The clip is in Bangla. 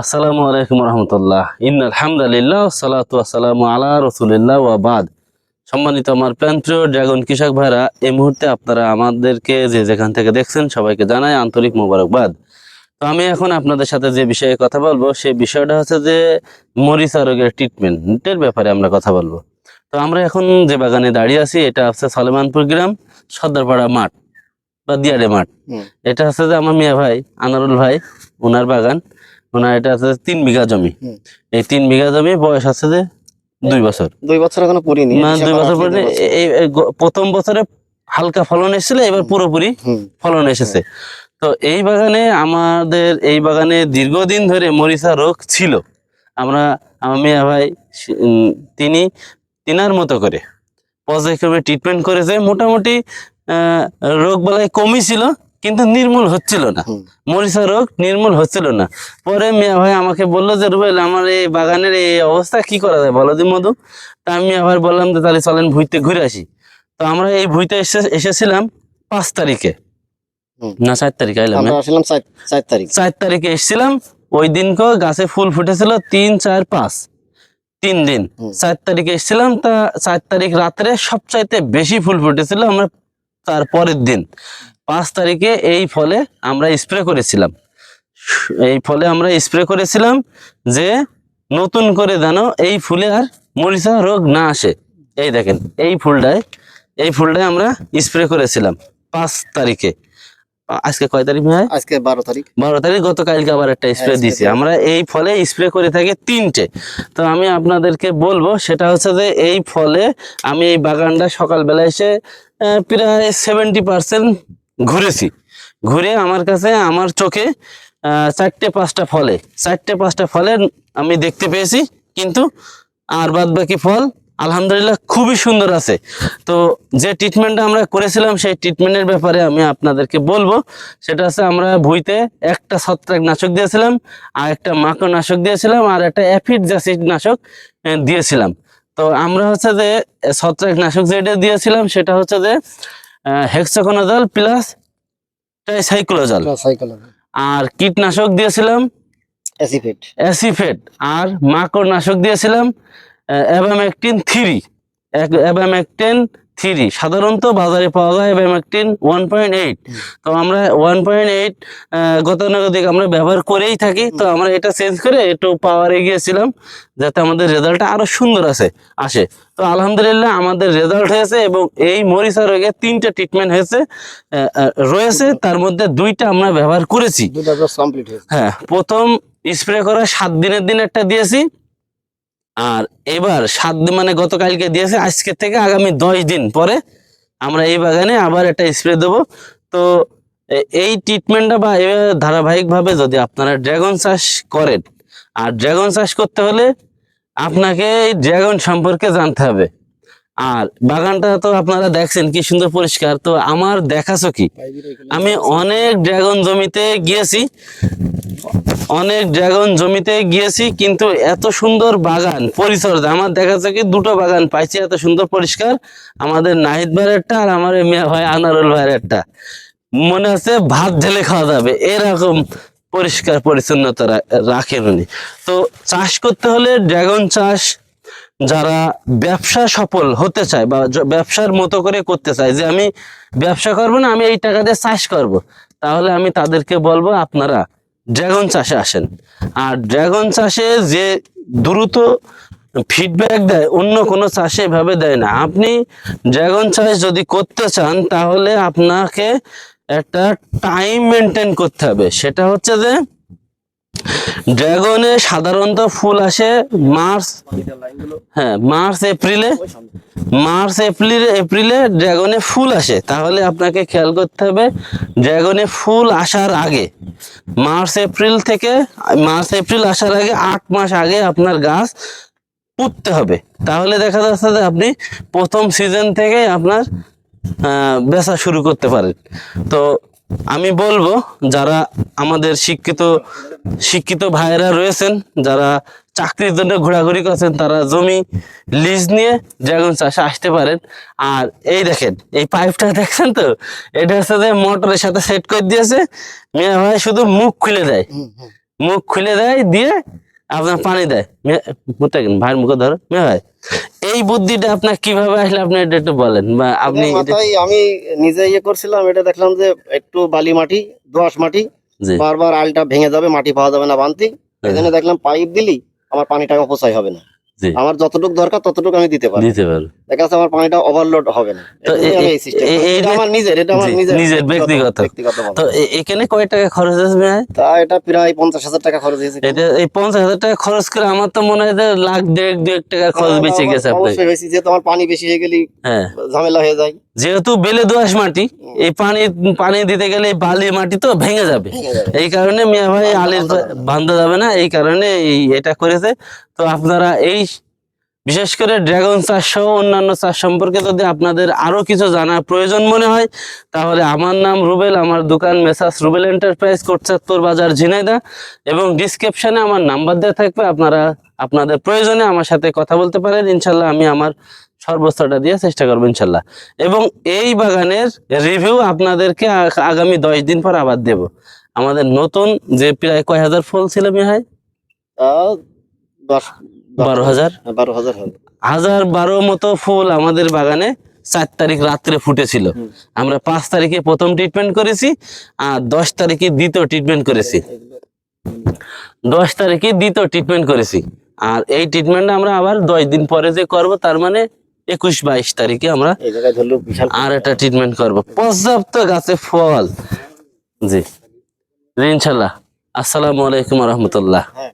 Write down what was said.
আসসালামু আলাইকুম রহমতুল্লাহ। ইন আলহামদুলিল্লাহ সালাতু আসসালামু আলা রসুলিল্লাহ ওয়াবাদ সম্মানিত আমার প্রান্তীয় ড্রাগন কৃষক ভাইরা এই মুহূর্তে আপনারা আমাদেরকে যে যেখান থেকে দেখছেন সবাইকে জানাই আন্তরিক মোবারকবাদ। তো আমি এখন আপনাদের সাথে যে বিষয়ে কথা বলব সেই বিষয়টা হচ্ছে যে মরিচা রোগের ট্রিটমেন্টের ব্যাপারে আমরা কথা বলব। তো আমরা এখন যে বাগানে দাঁড়িয়ে আছি এটা হচ্ছে সলেমানপুর গ্রাম সর্দারপাড়া মাঠ বা দিয়ারে মাঠ। এটা হচ্ছে যে আমার মিয়া ভাই আনারুল ভাই ওনার বাগান। ওনার এটা আছে তিন বিঘা জমি। এই তিন বিঘা জমি বয়স আছে যে দুই বছর। দুই বছর এখনও পড়িনি না দুই বছর পরে এই প্রথম বছরে হালকা ফলন এসেছিল এবার পুরোপুরি ফলন এসেছে। তো এই বাগানে আমাদের এই বাগানে দীর্ঘদিন ধরে মরিচা রোগ ছিল। আমরা আমার মিয়া ভাই তিনি তিনার মতো করে পর্যায়ক্রমে ট্রিটমেন্ট করেছে। মোটামুটি রোগ বালাই কমই ছিল কিন্তু নির্মূল হচ্ছিল না। মরিচা রোগ নির্মূল হচ্ছিল না। পরে মিয়া ভাই আমাকে বলল যে রুবেল আমার এই বাগানের এই অবস্থা কি করা যায় বলো দি মধু? তা আমি আবার বললাম যে তাহলে চলেন ভুইতে ঘুরে আসি। তো আমরা এই ভুইতে এসে এসেছিলাম পাঁচ তারিখে। না চার তারিখে আইলাম আসলাম চার তারিখ। এসেছিলাম ওই দিনকে গাছে ফুল ফুটেছিল তিন চার পাঁচ তিন দিন। চার তারিখে এসেছিলাম তা চার তারিখ রাত্রে সবচাইতে বেশি ফুল ফুটেছিল আমরা তার পরের দিন। পাঁচ তারিখে এই ফলে আমরা স্প্রে করেছিলাম। এই ফলে আমরা স্প্রে করেছিলাম যে নতুন করে যেন এই ফুলে আর মরিচা রোগ না আসে। এই দেখেন এই ফুলটায় এই ফুলটায় আমরা স্প্রে করেছিলাম পাঁচ তারিখে। আজকে কয় তারিখ ভাই? আজকে বারো তারিখ। বারো তারিখ গতকালকে আবার একটা স্প্রে দিয়েছি। দিয়েছি। আমরা এই ফলে স্প্রে করে থাকি তিনটে। তো আমি আপনাদেরকে বলব সেটা হচ্ছে যে এই ফলে আমি এই বাগানটা সকালবেলা এসে প্রায় সেভেন্টি পার্সেন্ট ঘুরেছি। ঘুরে আমার কাছে, আমার চোখে চারটে পাঁচটা ফলে। চারটে পাঁচটা ফলে আমি দেখতে পেয়েছি, কিন্তু আর বাদ বাকি ফল আলহামদুলিল্লাহ খুবই সুন্দর আছে। তো যে ট্রিটমেন্টটা আমরা করেছিলাম, সেই ট্রিটমেন্টের ব্যাপারে আমি আপনাদেরকে বলব। সেটা হচ্ছে আমরা ভুইতে একটা ছত্রাক নাশক দিয়েছিলাম, আর একটা মাকড় নাশক দিয়েছিলাম, আর একটা অ্যাফিড জাসিড নাশক দিয়েছিলাম। তো আমরা হচ্ছে যে, ছত্রাক নাশক যেটা দিয়েছিলাম, সেটা হচ্ছে যে হেক্সাকোনাজল প্লাস ট্রাইসাইক্লোজল সাইকেল আর কীটনাশক দিয়েছিলাম? অ্যাসিফেট অ্যাসিফেট আর মাকড় নাশক দিয়েছিলাম অ্যাবামেকটিন থ্রি অ্যাবামেকটিন থ্রি সাধারণত বাজারে পাওয়া যায় অ্যাবামেকটিন ওয়ান পয়েন্ট এইট। তো আমরা ওয়ান পয়েন্ট এইট গতানুগতিক আমরা ব্যবহার করেই থাকি। তো আমরা এটা চেঞ্জ করে একটু পাওয়ারে গিয়েছিলাম যাতে আমাদের রেজাল্টটা আরও সুন্দর আছে আসে। তো আলহামদুলিল্লাহ আমাদের রেজাল্ট হয়েছে এবং এই মরিচা রোগে তিনটা ট্রিটমেন্ট হয়েছে রয়েছে। তার মধ্যে দুইটা আমরা ব্যবহার করেছি। হ্যাঁ প্রথম স্প্রে করা সাত দিনের দিন একটা দিয়েছি। আর এবার সাত দিন মানে গতকালকে দিয়েছে, আজকে থেকে আগামী দশ দিন পরে আমরা এই বাগানে আবার একটা স্প্রে দেবো। তো এই ট্রিটমেন্টটা বা ধারাবাহিকভাবে যদি আপনারা ড্রাগন চাষ করেন, আর ড্রাগন চাষ করতে হলে আপনাকে এই ড্রাগন সম্পর্কে জানতে হবে। আর বাগানটা তো আপনারা দেখছেন কি সুন্দর পরিষ্কার, তো আমার দেখাছো কি? আমি অনেক ড্রাগন জমিতে গিয়েছি অনেক ড্রাগন জমিতে গিয়েছি, কিন্তু এত সুন্দর বাগান, পরিচর্যা। আমার দেখা যাচ্ছে কি দুটো বাগান পাইছি, এত সুন্দর পরিষ্কার। আমাদের নাহিদ ভাইয়ের একটা আর আমার মিয়া ভাই আনারুল ভাইয়ের একটা। মনে হচ্ছে ভাত ঢেলে খাওয়া যাবে। এরকম পরিষ্কার পরিচ্ছন্নতা রাখেন উনি। তো চাষ করতে হলে ড্রাগন চাষ, যারা ব্যবসা সফল হতে চায় বা ব্যবসার মতো করে করতে চায়, যে আমি ব্যবসা করব না, আমি এই টাকা দিয়ে চাষ করব, তাহলে আমি তাদেরকে বলব আপনারা ড্রাগন চাষে আসেন। আর ড্রাগন চাষে যে দ্রুত ফিডব্যাক দেয়, অন্য কোনো চাষে এভাবে দেয় না। আপনি ড্রাগন চাষ যদি করতে চান, তাহলে আপনাকে একটা টাইম মেনটেন করতে হবে। সেটা হচ্ছে যে ড্রাগনে সাধারণত ফুল আসে মার্চ হ্যাঁ মার্চ, এপ্রিলে। মার্চ, এপ্রিল, এপ্রিলে ড্রাগনে ফুল আসে। তাহলে আপনাকে খেয়াল করতে হবে, ড্রাগনে ফুল আসার আগে, মার্চ, এপ্রিল থেকে, মার্চ, এপ্রিল আসার আগে আট মাস আগে আপনার গাছ পুঁততে হবে। তাহলে দেখা যাচ্ছে যে আপনি প্রথম সিজন থেকে আপনার বেচা শুরু করতে পারেন। তো আমি বলব যারা আমাদের শিক্ষিত শিক্ষিত ভাইয়েরা রয়েছেন যারা চাকরির জন্য ঘোরাঘুরি করছেন তারা জমি লিজ নিয়ে ড্রাগন চাষে আসতে পারেন। আর এই দেখেন এই পাইপটা দেখছেন তো? এটা হচ্ছে যে মোটরের সাথে সেট করে দিয়েছে। মিয়া ভাই শুধু মুখ খুলে দেয়। মুখ খুলে দেয় দিয়ে আপনার পানি দেয়। মে- ভাইয়ের মুখে ধরো। মে ভাই এই বুদ্ধিটা আপনার কীভাবে আসলে আপনি এটা একটু বলেন বা আপনি আমি নিজে ইয়ে করছিলাম এটা দেখলাম যে একটু বালি মাটি দোআঁশ মাটি বারবার আলটা ভেঙে যাবে মাটি পাওয়া যাবে না বানতি এখানে জন্য দেখলাম পাইপ দিলি আমার পানিটা অপচয় হবে না। আমার যতটুকু দরকার ততটুকু আমি দিতে পারি দিতে পারো দেখা যাচ্ছে আমার পানিটা ওভারলোড হবে না। এটা আমার নিজের এটা আমার নিজের নিজের ব্যক্তিগত। তো এখানে কয় টাকা খরচ ভাই? তা এটা প্রায় পঞ্চাশ হাজার টাকা খরচ হয়েছে। এটা এই পঞ্চাশ হাজার টাকা খরচ করে আমার তো মনে হয় যে লাখ দেড় দেড় টাকা খরচ বেঁচে গেছে অবশ্যই বেশি যেহেতু আমার পানি বেশি হয়ে গেলে হ্যাঁ। ঝামেলা হয়ে যায়। যেহেতু বেলে দোয়াশ মাটি এই পানি পানি দিতে গেলে বালি মাটি তো ভেঙে যাবে। এই কারণে মিয়া ভাই আলির বান্ধা যাবে না এই কারণে এটা করেছে। তো আপনারা এই বিশেষ করে ড্রাগন চাষ সহ অন্যান্য চাষ সম্পর্কে যদি আপনাদের আরও কিছু জানার প্রয়োজন মনে হয়, তাহলে আমার নাম রুবেল, আমার দোকান মেসাস রুবেল এন্টারপ্রাইজ কোটচাত্তর বাজার ঝিনাইদা এবং ডিসক্রিপশনে আমার নাম্বার দেওয়া থাকবে, আপনারা আপনাদের প্রয়োজনে আমার সাথে কথা বলতে পারেন। ইনশাল্লাহ আমি আমার সর্বোচ্চটা দিয়ে চেষ্টা করব, ইনশাল্লাহ। এবং এই বাগানের রিভিউ আপনাদেরকে আগামী দশ দিন পর আবার দেব। আমাদের নতুন যে প্রায় কয় হাজার ফুল ছিল দশ বারো হাজার? হ্যাঁ, বারো হাজার হাজার বারো মতো ফুল আমাদের বাগানে চার তারিখ রাত্রে ফুটেছিল। আমরা পাঁচ তারিখে প্রথম ট্রিটমেন্ট করেছি আর দশ তারিখে দ্বিতীয় ট্রিটমেন্ট করেছি। দশ তারিখে দ্বিতীয় ট্রিটমেন্ট করেছি। আর এই ট্রিটমেন্ট আমরা আবার দশ দিন পরে যে করব তার মানে একুশ বাইশ তারিখে আমরা আর একটা ট্রিটমেন্ট করব। পর্যাপ্ত গাছে ফল। জি। জি, ইনশাল্লাহ। আসসালামু আলাইকুম রহমতুল্লাহ। হ্যাঁ।